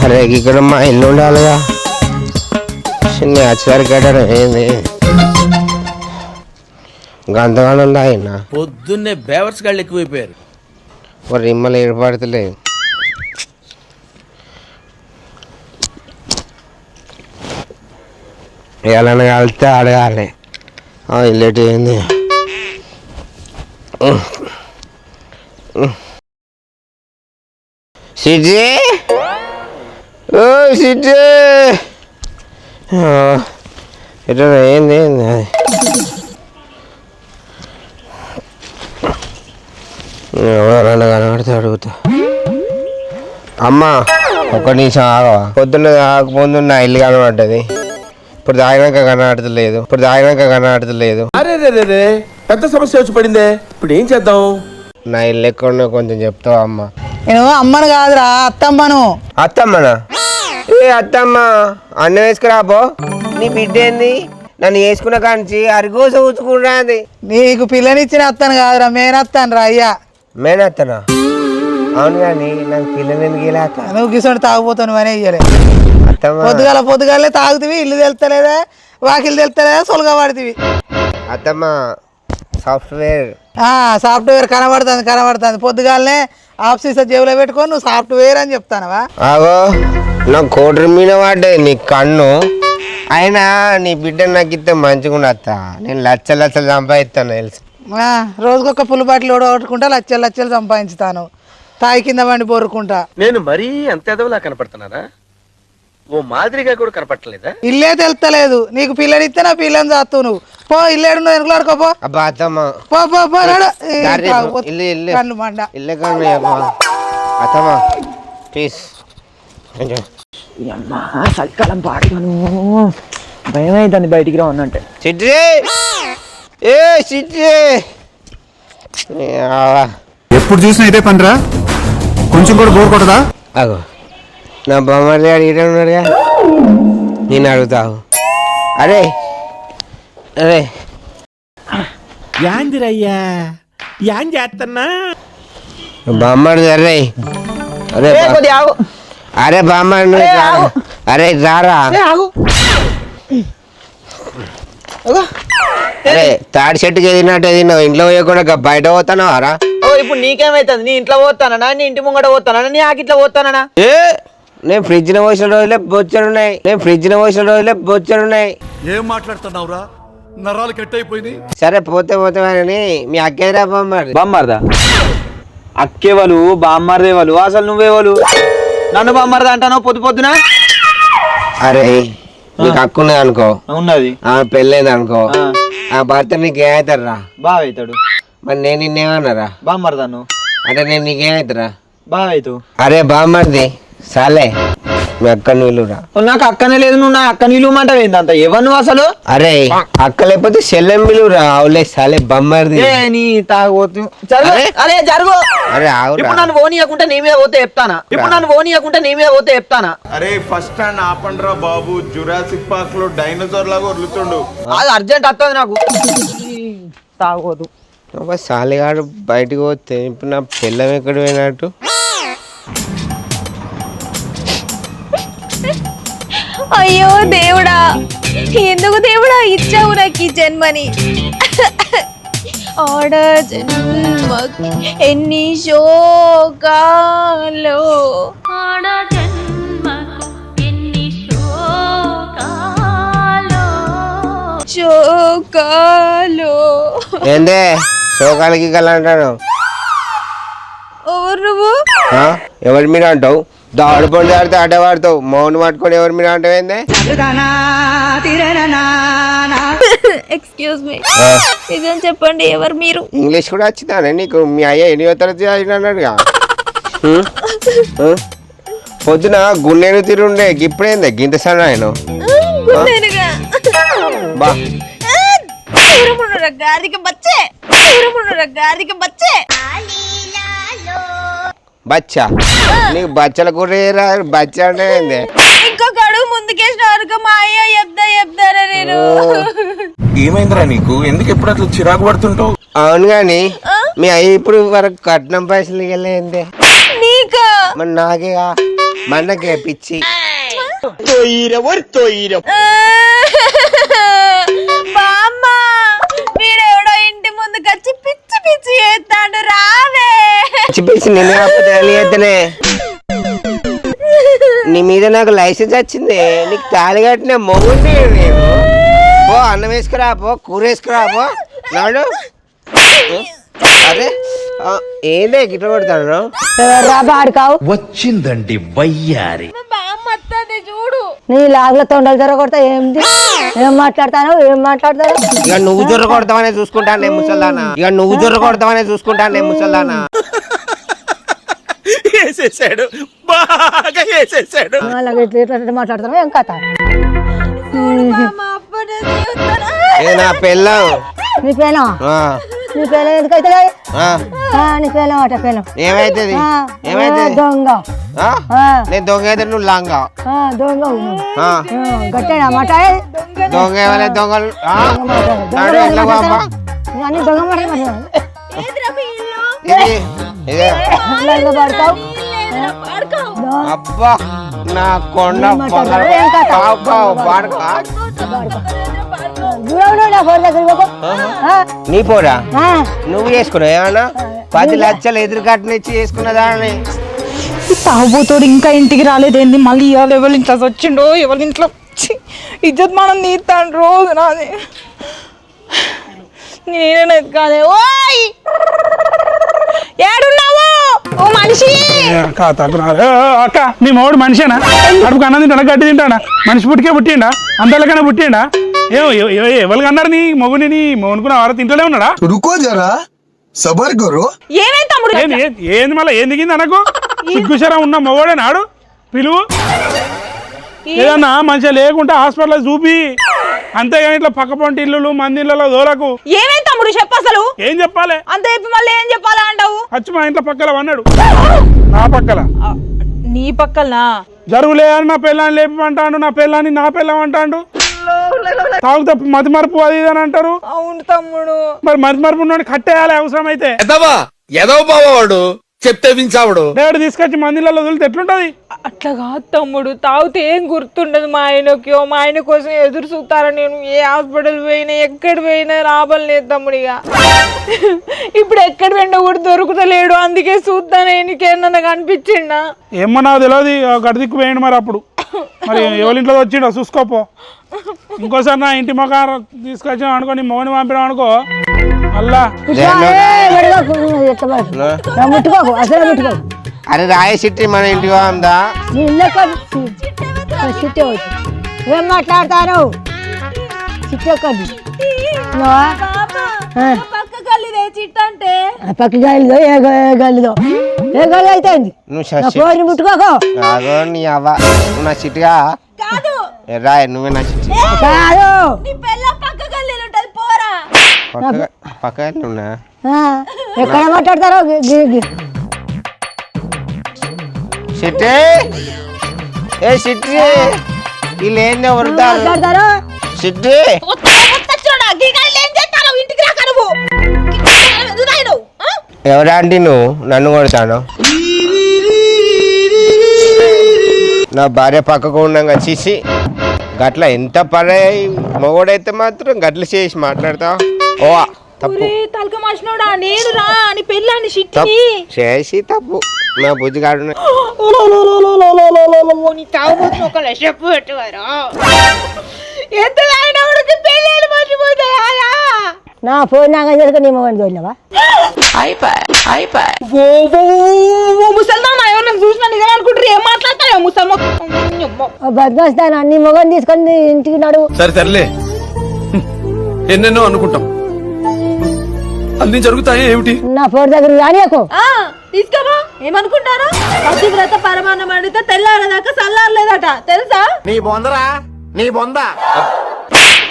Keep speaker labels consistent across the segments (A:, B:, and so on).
A: అరే ఇక్కడ మా ఇల్లు ఉండాలిగా చిన్న వచ్చేసరికి గడ్డ ఏంది గంతగానే ఉందా ఆయన
B: పొద్దున్నే బేవర్స్ గాళ్ళు ఎక్కువైపోయారు
A: మరి రిమ్మలు ఏర్పడతలేదు ఎలా కలిస్తే అడగాలి ఇల్లేటి ఏంది సిటీ? ఓ సిటీ! ఇట్లా ఏంది ఏంది ఎవరైనా కనబడితే అడుగుతా. అమ్మా ఒక్క నిమిషం ఆగవా? పొద్దున్న ఆగకముందు నా ఇల్లు కనబడ్డది. ఇప్పుడు తాగినాక కనబడతలేదు. ఇప్పుడు తాగినాక కనబడతలేదు.
B: అరే రే పెద్ద సమస్య వచ్చి పడిందే. ఇప్పుడు ఏం చేద్దాం?
A: నా ఇల్లు ఎక్కడో కొంచెం చెప్తావా అమ్మ?
C: నేను అమ్మను కాదురా అత్తమ్మను.
A: అత్తమ్మనా? ఏ అత్తమ్మ అన్న వేసుకురాపో నీ బిడ్డ ఏంది? నన్ను వేసుకున్న కాంచి అరిగోస ఊచుకున్నది
C: నీకు పిల్లనిచ్చిన అత్తను కాదురా మేనత్తాను రా అయ్యా.
A: మేనత్తనా? అవును కానీ నాకు పిల్లని ఎందుకు ఇలా
C: నువ్వు గిసోటి తాగుపోతాను అనే ఇయ్యలే. పొద్దుగాల పొద్దుగాలే తాగుతివి ఇల్లు తెలుస్తలేదా వాకిలు తెలుస్తలేదా సొలగా పడుతుంది
A: అత్తమ్మ సాఫ్ట్వేర్.
C: సాఫ్ట్వేర్ కనబడుతుంది కనబడుతుంది. పొద్దుగాలనే ఆఫీస్ జేబులో పెట్టుకొని నువ్వు సాఫ్ట్వేర్ అని చెప్తానవా?
A: ఆగో నా కోటరి మీద పడ్డది నీ కన్ను. అయినా నీ బిడ్డ నాకు ఇస్తే మంచిగా అత్త. నేను లచ్చ లచ్చలు సంపాదిస్తాను తెలుసు?
C: ఆ, రోజుకొక పుల్లు బాటిల్ ఓడగొట్టుకుంటా లచ్చలు లచ్చలు సంపాదించుతాను. తాయి కింద వండి బొరుకుంటా
B: నేను మరీ అంత ఎదవలా కనపడుతున్నానా? ఓ మాదిరిగా కూడా కనపడలేదా
C: ఇల్లే తెలుస్తలేదు నీకు పిల్లనిస్తే నా పిల్లని చాస్తావు నువ్వు. పో ఇల్లేడు నువ్వు వెనుకలాడుకో పో.
A: అబ్బా అత్తమ్మ.
C: పో పో పో నడు. ఏ,
A: దారి రేపు.
C: తాగుబోతు.
A: ఇల్లు ఇల్లు
C: మండ.
A: ఇల్లు కన్ను అబ్బా అత్తమ్మ ప్లీజ్ కొంచెం
D: అమ్మా చలికాలం పాడుగాను భయం అవుతుంది బయటికి రా ఉన్నట్టే
A: చిట్రి! ఏ
E: ఎప్పుడు చూసినా ఇదే పనిరా? కొంచెం కూడా బోర్ కొట్టదా?
A: అగో. నా బొమ్మడి అడిగితే ఉన్నాడుగా? నేను అడుగుతావు. అరే అరే.
B: యాందిరయ్యా యాం చేస్తున్నా
A: బామ్మడి అరే అరే బా-
D: కొద్దిగా ఆగు.
A: అరే బామ్మడి నువ్వు రారా. అరే రారా?
D: ఏ, ఆగు. అగో.
A: అరే తాడి చెట్టుకి ఎదిగినట్టు ఎదిగినావు ఇంట్లో పోయకుండా బయట పోతాను రా?
D: ఓ ఇప్పుడు నీకేమైతుంది? నీ ఇంట్లో పోతానా నీ ఇంటి ముంగట పోతానా నీ ఆకిట్లో పోతానా
A: ఏ? నేను ఫ్రిడ్జ్ పోసిన రోజులే బొచ్చడు ఉన్నాయి నేను ఫ్రిడ్జ్ పోసిన రోజులే బొచ్చడు ఉన్నాయి
E: ఏం మాట్లాడుతున్నావురా? నరాలు కట్ అయిపోయింది
A: సరే పోతే పోతే అని మీ అక్కేదిరా బామ్మడి
D: బామ్మారదా. అక్కేవాళ్ళు బామ్మారదేవాళ్ళు అసలు నువ్వేవాళ్ళు నన్ను బామ్మారదా అంటానో పొద్దు పొద్దున?
A: అరే నీకు హక్కున్నది అనుకో.
D: ఉన్నది.
A: ఆ పెళ్ళైంది అనుకో.
D: ఆ.
A: భర్త నీకు ఏమవుతారా
D: బాగా అవుతాడు
A: మరి నేను నిన్నేమన్నారా?
D: బామ్మారదా నువ్వు?
A: అంటే నేను నీకేమవుతారా
D: బాగా అవుతావు
A: అరే బామ్మడిది సాలే మీ అక్కని విలురా
D: నాకు అక్కనే లేదు నువ్వు నా అక్క నిలువమంటావు ఏందంత ఎవరు నువ్వు అసలు?
A: అరే అక్క లేకపోతే సెల్లెం విలురా అవులే సాలే బొమ్మడిది
D: ఏ నీ తాగోతు జరుగు
A: అరే.
D: అరే జరుగు.
A: అరే ఆవురా
D: ఇప్పుడు నన్ను ఓనియకుంటే నీ మీద పోతే చెప్తానా? ఇప్పుడు నన్ను ఓనియకుంటే నీ మీద పోతే చెప్తానా?
F: అరే ఫస్ట్ స్టాండ్ ఆపండ్రా బాబు. జురాసిక్ పార్క్లో డైనోసార్ లాగా వదులుతుండు.
D: అది అర్జెంట్ వస్తుంది నాకు. తాగోదు
A: ఒక సాలిగాడు బయటకు పోతే ఇప్పుడు నా పిల్లం ఎక్కడ పోయినట్టు?
G: అయ్యో దేవుడా ఎందుకు దేవుడా ఇచ్చావు నాకు ఈ జన్మని? ఆడ జన్మ ఎన్ని శోకాలో. ఆడ జన్మకు ఎన్ని శోకాలో. శోకాలో.
A: ఏందే? శోకాలకి గల అంటాను.
G: ఎవరు నువ్వు?
A: ఎవరి మీద అంటావు? దాడు పండు ఆడితే వాడతావు మౌన్ పట్టుకొని ఎవరి మీద అంటావు ఏందే?
G: ఎక్స్క్యూజ్ మీ నిజం చెప్పండి ఎవరు మీరు?
A: ఇంగ్లీష్ కూడా వచ్చిందానే నీకు? మీ అయ్య ఎనిమిదో తరగతి చదివిన అన్నాడుగా హ్మ్? హ్మ్? పొద్దున గుండెను తిరుండే ఇప్పుడేందే? గింత సన్న ఆయన బా.
G: గారికి బచ్చే. గారికి బచ్చే.
A: బచ్చా. నీకు బచ్చల కూర? బచ్చ అంటే ఏంది?
G: ఇంకొక అడుగు ముందుకేసిన కనుక మా అయ్య చెప్తా చెప్తారా నేను.
F: ఏమైందిరా నీకు? ఎందుకు ఎప్పుడు అట్లా చిరాకు పడుతుంటావు?
A: అవును కానీ మీ అయ్యి ఇప్పుడు వరకు కట్నం పైసలు ఇవ్వలేందే
G: నీకా?
A: మరి నాకేగా మనకే పిచ్చి.
G: బామ్మ పిచ్చి
A: నిన్ను కాకపోతే అని చేస్తేనే నీ మీద నాకు లైసెన్స్ వచ్చింది. నీకు తాళి కట్టిన మొగుండి నేను పో అన్నం వేసుకురా పో కూర వేసుకురా పో. నాడు. అరే ఏందే గిట్ల కొడతాను?
H: బాడుకావు?
B: వచ్చిందండి వయ్యారి.
G: చూడు.
H: నీ లాగుల తొండలు ఏంది? ఏం మాట్లాడతాను ఏం మాట్లాడతాను?
A: ఇక నువ్వు జొర్ర కొడతావనే చూసుకుంటాను నేను ముసల్దానా. ఇక నువ్వు జొర్ర కొడతావనే చూసుకుంటాను నేను ముసల్దానా.
F: వేసేసాడు. బాగా వేసేసాడు.
H: అలాగే ఇట్లా మాట్లాడతాను ఏం కథ?
A: ఏ నా పెళ్ళం?
H: నీ పేలం నీ పేలం ఎందుకైతే
A: ఆ,
H: నీ పేలం అట పేలం
A: ఏమైతుంది? ఏమైతుంది?
H: దొంగ.
A: నేను దొంగ అయితే నువ్వు లాంగా.
H: ఆ, దొంగ గట్టేనా? మాట?
A: దొంగ ఏమైనా దొంగలు? ఎట్లా బాబా?
H: అన్ని దొంగ మాట పాడుతావు?
A: అబ్బా నా కొండ
H: నా
A: పోరా నువ్వు చేసుకున్నావు ఏమన్నా? పది లక్షలు ఎదురు కట్టనిచ్చి చేసుకున్నదా అని
I: తాగుబోతోడు ఇంకా ఇంటికి రాలేదేంది? మళ్ళీ ఇవాళ ఎవరి ఇంట్లో వచ్చిండో ఎవరి ఇంట్లో ఛీ, ఇజ్జత్ మనం తీస్తాను రోజు నాది. నేనే కాదే. ఓయ్! ఏడున్నావు? మనిషి.
E: అక్క తగ్గునారే నీ మోడు మనిషేనా? కడుపు అన్న తింటాడా? గడ్డి తింటాడా? మనిషి పుట్టికే పుట్టిండా? అందరికన్నా పుట్టిండా? ఏ ఎవరికి అన్నారు నీ మొగుని నీ మొగునుకున్న ఆడ తింటలే ఉన్నాడా?
J: రుకో జరా. సబర్
I: గురు తమ్ముడు?
E: ఏంది మళ్ళీ ఏం దిగింది అనకు? సిగ్గుశరా ఉన్న మొగోడే నాడు? పిలువు. ఏదన్నా మంచిగా లేకుంటే హాస్పిటల్ చూపి. అంతేగాని ఇట్లా పక్క పొంటి ఇల్లు మంది ఇళ్ళలో దోరకు
I: ఏమైంది తమ్ముడు అసలు
E: ఏం చెప్పాలి?
I: అంత చెప్పి మళ్ళీ ఏం చెప్పాలా అంటావు?
E: వచ్చి మా ఇంట్లో పక్కల అన్నాడు. నా పక్కల.
I: ఆ, నీ పక్కలనా?
E: జరుగులే అని నా పిల్లని లేపమంటాడు నా పిల్లని నా పిల్లం అంటాడు. తాగుతా మతి మరుపు అది ఇది అని అంటారు.
I: అవును తమ్ముడు.
E: మరి మతి మరుపు ఉన్నోడిని కట్టేయాలి అవసరం అయితే
B: ఎదవా? ఎదవ బావాడు చెప్తే వించావుడు
E: డేడు తీసుకొచ్చి మందిలలో వదిలితే ఎట్లుంటది?
I: అట్లా కాదు తమ్ముడు తాగితే ఏం గుర్తుండదు మా ఆయనకి మా ఆయన కోసం ఎదురు చూస్తారా నేను ఏ హాస్పిటల్ పోయినా ఎక్కడ పోయినా రాబల్ లేదు తమ్ముడు ఇక. ఇప్పుడు ఎక్కడ పోయినా కూడా దొరుకుతలేడు అందుకే చూస్తాను నీకేమన్నా కనిపించిండా?
E: ఏమో నాకు తెలియదు ఆ గడిదిక్కు పోయిండు మరి అప్పుడు. మరి ఎవరి ఇంట్లో వచ్చిండో చూసుకోపో. ఇంకోసారి నా ఇంటి మొక్క తీసుకొచ్చాం అనుకో నీ మౌని పంపినాం అనుకో
H: ముట్టుకోకు అసలు ముట్టుకోకు.
A: అరే రాయ సిట్టి మన ఇంటికి ఉందా?
H: సిట్టి ఏం మాట్లాడతారు? సిట్టి.
G: పక్క గల్లిదే
H: ఏ గా- ఏ గాలిదో ఏ గాలి అయితే ఫోన్ ముట్టుకోకు.
A: నీ అవ్వ. నా చిట్టిగా? రాయ నువ్వే నా చిట్టి.
H: కాదు.
G: నీ పిల్ల పక్క గల్లీలు ఉంటది పోరా
A: పక్క పక్క ఉన్నా
H: ఎక్కడ మాట్లాడతారో
A: ఏ చిట్టి వీళ్ళు ఏందో వృద్ధాలు
H: మాట్లాడతారు?
G: చేస్తాను ఇంటికి రాక నువ్వు?
A: నన్ను కొడతాను? నా భార్య పక్కకు ఉండగా చీసి గట్ల ఎంత పని మొగోడైతే మాత్రం గట్ల చేసి మాట్లాడతావు? ఓ తప్పు.
I: తలక మార్చినోడా నేను రా అని పెళ్ళాన్ని
A: చేసి తప్పు. నా బుద్ధి కాడు
I: నీ తాగుబోతున్న ఒక చెప్పు పెట్టువారా ఎంత తాగినవాడికి పెళ్ళాలు మర్చిపోతాయా?
H: నా ఫోన్ నాకు తెలుసు నీ మొబైల్
I: చూసినా నిజం అనుకుంటారు? ఏం
H: మొగని తీసుకొని ఇంటికి నడువు.
B: సరే సర్లే. ఎన్నెన్నో అనుకుంటాం. అన్ని జరుగుతాయి ఏమిటి?
H: నా ఫోన్ దగ్గర రానియకు.
G: ఆ తీసుకోమా? ఏమనుకుంటారా? పతివ్రత పరమాన్నం అడిగితే తెల్లారదాకా సల్లారలేదట. తెలుసా?
F: నీ బొందరా? నీ బొంద?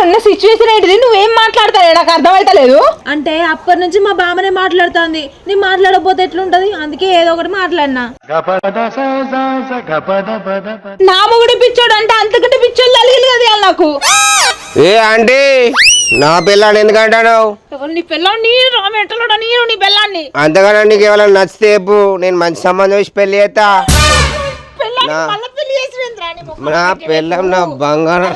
I: ఉన్న సిచ్యువేషన్ ఏంటిది? నువ్వేం మాట్లాడతావు? నాకు అర్థమైతలేదు.
K: అంటే అప్పటి నుంచి మా బామ్మనే మాట్లాడుతోంది. నీ మాట్లాడకపోతే ఎట్లుంటది? అందుకే ఏదో ఒకటి మాట్లాడినా.
I: నా మొగుడు పిచ్చోడు అంటే అంతకంటే పిచ్చోళ్ళు తగిలి కదా నాకు.
A: ఏ ఆంటీ? నా
I: ఎవరు నేను నీ పిల్లాన్ని
A: అంతగానో నీకు ఎవరైనా నచ్చితే చెప్పు నేను మంచి సంబంధం చూసి పెళ్ళి చేస్తా. నా పిల్లం నా బంగారం.